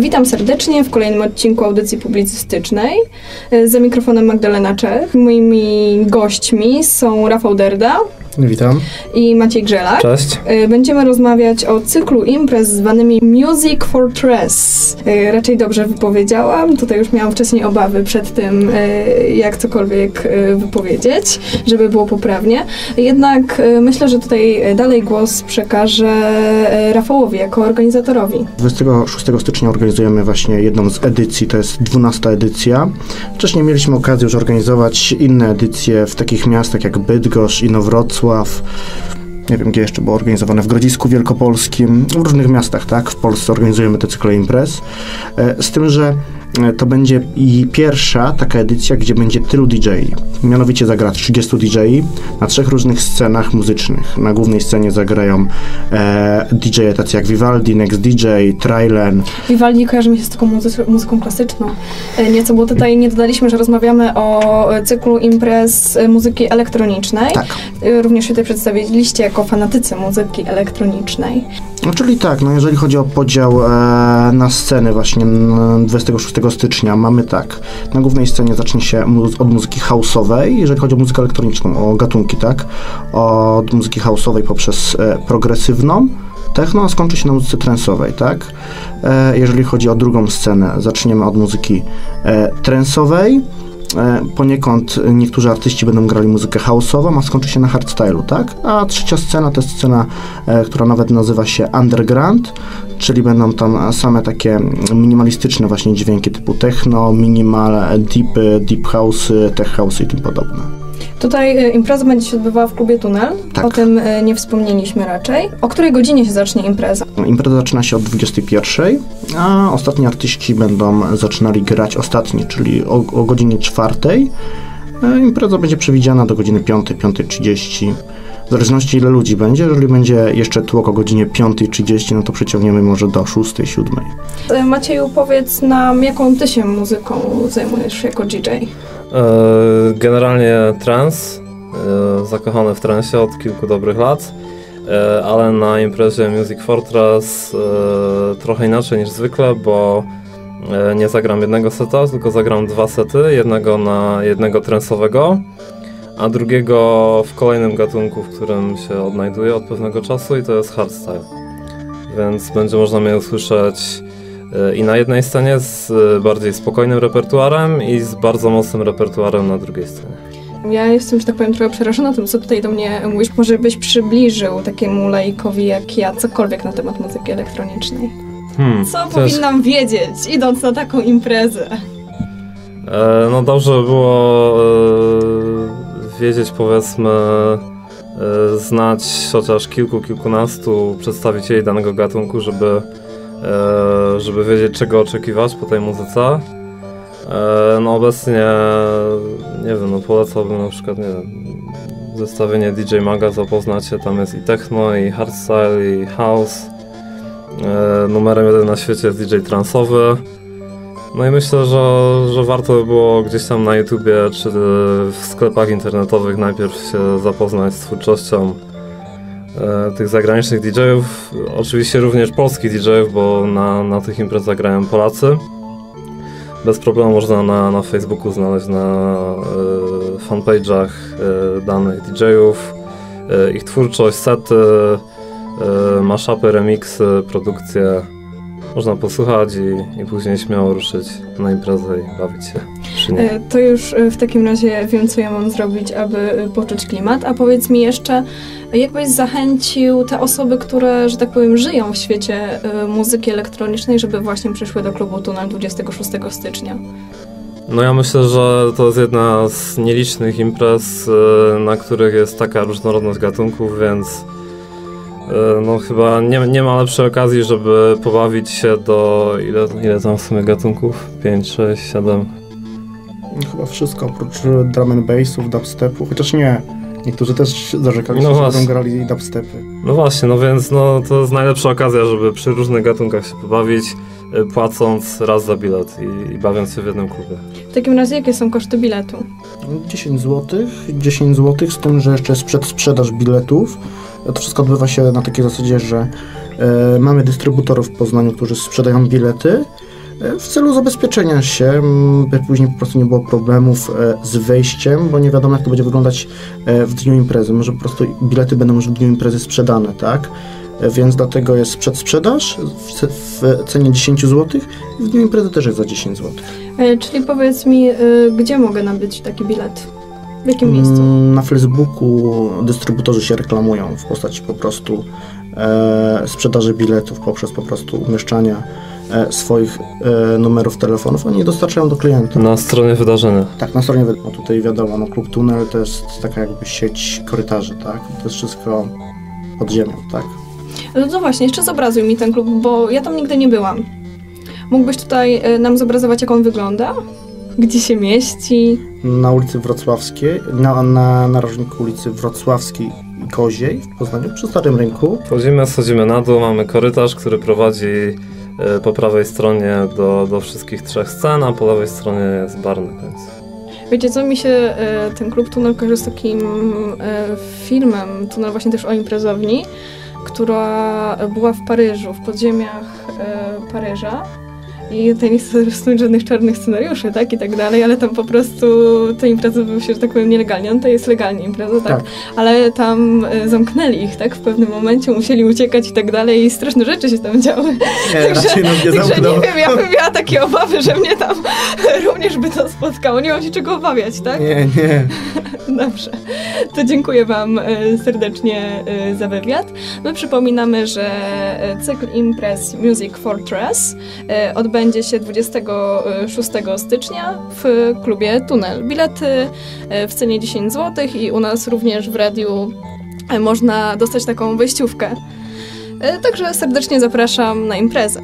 Witam serdecznie w kolejnym odcinku audycji publicystycznej. E, Za mikrofonem Magdalena Czech. Moimi gośćmi są Rafał Derda Witam. i Maciej Grzelak. Cześć. E, Będziemy rozmawiać o cyklu imprez zwanymi Music for Dress. E, Raczej dobrze wypowiedziałam. Tutaj już miałam wcześniej obawy przed tym, e, jak cokolwiek wypowiedzieć, żeby było poprawnie. Jednak myślę, że tutaj dalej głos przekażę e, Rafałowi jako organizatorowi. 26 stycznia organizujemy właśnie jedną z edycji, to jest 12 edycja. Wcześniej mieliśmy okazję już organizować inne edycje w takich miastach jak Bydgoszcz, Inowrocław, nie wiem gdzie jeszcze było organizowane, w Grodzisku Wielkopolskim, w różnych miastach, tak, w Polsce organizujemy te cykle imprez. E, Z tym, że to będzie i pierwsza taka edycja, gdzie będzie tylu DJ. Mianowicie zagra 30 DJ na trzech różnych scenach muzycznych. Na głównej scenie zagrają e, DJ tacy jak Vivaldi, Next DJ, Trylen, Vivaldi kojarzy mi się z taką muzy- muzyką klasyczną. E, Nieco, bo tutaj nie dodaliśmy, że rozmawiamy o e, cyklu imprez e, muzyki elektronicznej. Tak. E, Również się tutaj przedstawiliście jako fanatycy muzyki elektronicznej. No, czyli tak, no jeżeli chodzi o podział e, na sceny właśnie n- 26 stycznia, mamy tak, na głównej scenie zacznie się od muzyki house'owej, jeżeli chodzi o muzykę elektroniczną, o gatunki, tak, od muzyki house'owej poprzez e, progresywną, techno, a skończy się na muzyce trensowej, tak. E, jeżeli chodzi o drugą scenę, zaczniemy od muzyki e, trensowej, Poniekąd niektórzy artyści będą grali muzykę house'ową, a skończy się na hardstylu, tak? A trzecia scena to jest scena, e, która nawet nazywa się underground, czyli będą tam same takie minimalistyczne właśnie dźwięki typu techno, minimal, deepy, deep house'y, tech house'y i tym podobne. Tutaj e, impreza będzie się odbywała w klubie Tunel. Tak. O tym e, nie wspomnieliśmy raczej. O której godzinie się zacznie impreza? Impreza zaczyna się od 21, a ostatni artyści będą zaczynali grać ostatni, czyli o, o godzinie 4. E, Impreza będzie przewidziana do godziny 5, 5.30. W zależności ile ludzi będzie, jeżeli będzie jeszcze tłok o godzinie 5.30, no to przeciągniemy może do 6, 7. E, Macieju, powiedz nam, jaką ty się muzyką zajmujesz jako DJ? E, Generalnie trans, e, zakochany w transie od kilku dobrych lat, e, ale na imprezie Music Fortress trochę inaczej niż zwykle, bo nie zagram jednego seta, tylko zagram dwa sety, jednego na jednego transowego, a drugiego w kolejnym gatunku, w którym się odnajduję od pewnego czasu i to jest hardstyle. Więc będzie można mnie usłyszeć i na jednej scenie z e, bardziej spokojnym repertuarem i z bardzo mocnym repertuarem na drugiej scenie. Ja jestem, że tak powiem, trochę przerażona tym, co tutaj do mnie mówisz. Może byś przybliżył takiemu laikowi jak ja cokolwiek na temat muzyki elektronicznej. Hmm, Co to jest- powinnam wiedzieć, idąc na taką imprezę? E, no dobrze by było e, wiedzieć, powiedzmy, e, znać chociaż kilku, kilkunastu przedstawicieli danego gatunku, żeby, żeby wiedzieć, czego oczekiwać po tej muzyce. E, no obecnie, nie wiem, no polecałbym na przykład, nie wiem, zestawienie DJ Maga, zapoznać się, tam jest i techno, i hardstyle, i house. E, numerem jeden na świecie jest DJ transowy. No i myślę, że, że warto by było gdzieś tam na YouTubie czy w sklepach internetowych najpierw się zapoznać z twórczością e, tych zagranicznych DJ-ów. Oczywiście również polskich DJ-ów, bo na, na tych imprezach grają Polacy. Bez problemu można na, na Facebooku znaleźć na e, fanpage'ach e, danych DJ-ów e, ich twórczość, sety, e, mashupy, remixy, produkcje. Można posłuchać i, i później śmiało ruszyć na imprezę i bawić się. E, To już e, w takim razie wiem, co ja mam zrobić, aby e, poczuć klimat. A powiedz mi jeszcze, jak byś zachęcił te osoby, które, że tak powiem, żyją w świecie muzyki elektronicznej, żeby właśnie przyszły do klubu Tunel 26 stycznia? No ja myślę, że to jest jedna z nielicznych imprez, na których jest taka różnorodność gatunków, więc no chyba nie, nie ma lepszej okazji, żeby pobawić się do... Ile, ile tam w sumie gatunków? 5, 6, 7? Chyba wszystko, oprócz drum and bassów, dubstepu, chociaż nie. Niektórzy też zarzekali No się, że właśnie. grali dubstepy. No właśnie, no więc no, to jest najlepsza okazja, żeby przy różnych gatunkach się pobawić, e, płacąc raz za bilet i, i bawiąc się w jednym klubie. W takim razie, jakie są koszty biletu? 10 zł, 10 zł, z tym, że jeszcze jest przedsprzedaż biletów. To wszystko odbywa się na takiej zasadzie, że e, mamy dystrybutorów w Poznaniu, którzy sprzedają bilety. e, w celu zabezpieczenia się, by później po prostu nie było problemów e, z wejściem, bo nie wiadomo jak to będzie wyglądać e, w dniu imprezy. Może po prostu bilety będą już w dniu imprezy sprzedane, tak? E, Więc dlatego jest przedsprzedaż w, w cenie 10 zł i w dniu imprezy też jest za 10 zł. E, czyli powiedz mi, e, gdzie mogę nabyć taki bilet? W jakim miejscu? Mm, Na Facebooku dystrybutorzy się reklamują w postaci po prostu e, sprzedaży biletów poprzez po prostu umieszczania e, swoich e, numerów telefonów. Oni je dostarczają do klienta. Na stronie wydarzenia. Tak, na stronie wi- no tutaj wiadomo, no Klub Tunel to jest taka jakby sieć korytarzy, tak? To jest wszystko pod ziemią, tak? No to właśnie, jeszcze zobrazuj mi ten klub, bo ja tam nigdy nie byłam. Mógłbyś tutaj e, nam zobrazować, jak on wygląda? Gdzie się mieści? Na ulicy Wrocławskiej, na, na narożniku ulicy Wrocławskiej i Koziej w Poznaniu, przy Starym Rynku. Wchodzimy, schodzimy na dół, mamy korytarz, który prowadzi e, po prawej stronie do, do wszystkich trzech scen, a po lewej stronie jest bar na końcu. Wiecie co, mi się e, ten klub Tunel kojarzy z takim e, filmem, Tunel właśnie też o imprezowni, która była w Paryżu, w podziemiach e, Paryża. I tutaj nie chcę rysować żadnych czarnych scenariuszy, tak, i tak dalej, ale tam po prostu te imprezy odbyły się, że tak powiem, nielegalnie. On to jest legalnie impreza, tak, Tak. ale tam e, zamknęli ich, tak, w pewnym momencie, musieli uciekać i tak dalej i straszne rzeczy się tam działy. Nie, raczej nas nie Także nie wiem, ja bym miała takie obawy, że mnie tam również by to spotkało. Nie mam się czego obawiać, tak? Nie, nie. Dobrze. To dziękuję Wam e, serdecznie e, za wywiad. My przypominamy, że cykl imprez Music Fortress e, odbędzie się 26 stycznia w klubie Tunel. Bilety e, w cenie 10 zł i u nas również w radiu e, można dostać taką wejściówkę. E, Także serdecznie zapraszam na imprezę.